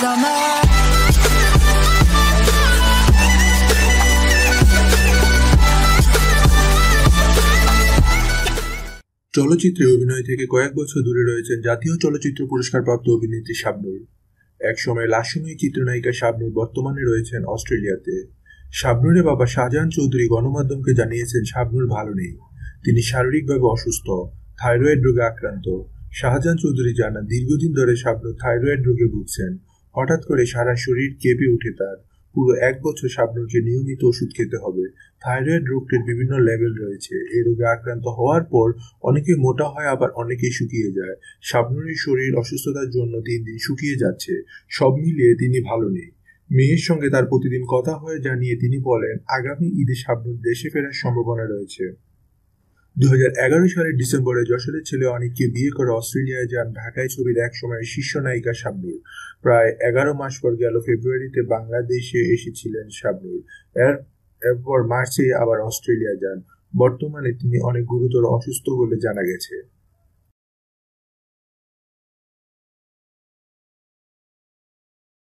summer. চলচ্চিত্রে অভিনয় থেকে কয়েক বছর দূরে রয়েছেন জাতীয় চলচ্চিত্র পুরস্কারপ্রাপ্ত অভিনেত্রী শাবনূর। একসময় লাস্যময়ী চিত্রনায়িকা শাবনূর বর্তমানে রয়েছেন অস্ট্রেলিয়াতে। শাবনূরের বাবা শাহজাহান চৌধুরী গণমাধ্যমকে জানিয়েছেন, শাবনূর ভালো নেই। তিনি শারীরিকভাবে অসুস্থ, থাইরয়েড রোগে আক্রান্ত। শাহজাহান চৌধুরী জানান, দীর্ঘদিন ধরে শাবনূর থাইরয়েড রোগে ভুগছেন। হঠাৎ করে সারা শরীর কেঁপে উঠে তার। পুরো এক বছর শাবনূরকে নিয়মিত ওষুধ খেতে হবে, থাইরয়েড রোগটির বিভিন্ন লেভেল রয়েছে। এই রোগে আক্রান্ত হওয়ার পর অনেকে মোটা হয়, আবার অনেকেই শুকিয়ে যায়। শাবনুরের শরীর অসুস্থতার জন্য দিন দিন শুকিয়ে যাচ্ছে। সব মিলিয়ে তিনি ভালো নেই। মেয়ের সঙ্গে তার প্রতিদিন কথা হয়ে জানিয়ে তিনি বলেন, আগামী ঈদে শাবনুর দেশে ফেরার সম্ভাবনা রয়েছে। দুহাজার এগারো সালের ডিসেম্বরে যশোরের ছেলে অনেককে বিয়ে করে অস্ট্রেলিয়ায় যান। ঢাকায় ছবির এক সময়ের শীর্ষ নায়িকা শাবনুর। প্রায় এগারো মাস পর গেল ফেব্রুয়ারিতে বাংলাদেশে এসেছিলেন শাবনুর। এর, এরপর মার্চে আবার অস্ট্রেলিয়া যান। বর্তমানে তিনি অনেক গুরুতর অসুস্থ বলে জানা গেছে।